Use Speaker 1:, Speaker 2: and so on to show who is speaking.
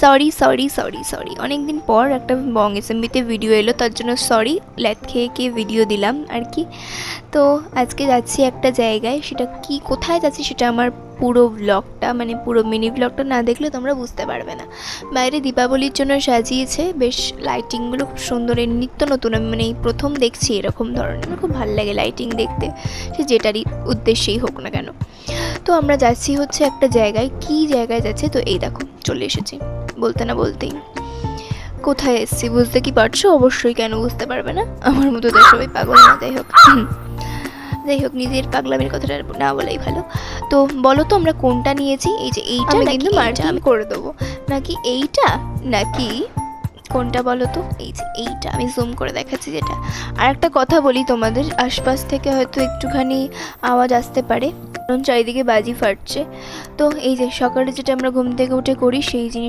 Speaker 1: Sorry sorry sorry sorry অনেক দিন পর একটা বং এসএমবিতে ভিডিও এলো, তার জন্য সরি ল্যাথ খেয়ে খেয়ে ভিডিও দিলাম আর কি। তো আজকে যাচ্ছি একটা জায়গায়, সেটা কি, কোথায় যাচ্ছি সেটা আমার পুরো ব্লগটা মানে পুরো মিনি ব্লগটা না দেখলে তোমরা বুঝতে পারবে না। বাইরে দীপাবলির জন্য সাজিয়েছে, বেশ লাইটিংগুলো খুব সুন্দর, এর নিত্য নতুন, আমি মানে এই প্রথম দেখছি এরকম ধরনের, আমার খুব ভালো লাগে লাইটিং দেখতে, সে যেটারই উদ্দেশ্যেই হোক না কেন। তো আমরা যাচ্ছি হচ্ছে একটা জায়গায়, কি জায়গায় যাচ্ছে, তো এই দেখো, চলে এসেছি। বলতে না বলতেই। কোথায় এসেছি বুঝতে কি পারছ? অবশ্যই কেন বুঝতে পারবে না। আমার মতো তো সবাই পাগল না যাই হোক। যাই হোক নিজের পাগলামির কথাটা না বলাই ভালো। তো বলো তো আমরা কোনটা নিয়েছি? এই যে এইটা
Speaker 2: আমি কিন্তু?
Speaker 1: আমি করে দেবো। নাকি এইটা? নাকি কোনটা বলো তো? এই যে এইটা আমি জুম করে দেখাচ্ছি যেটা। আর একটা কথা বলি তোমাদের আশপাশ থেকে হয়তো একটুখানি আওয়াজ আসতে পারে। কারণ চারিদিকে বাজি ফাটছে। তো এই যে সকালে যেটা আমরা ঘুম থেকে উঠে করি সেই জিনিস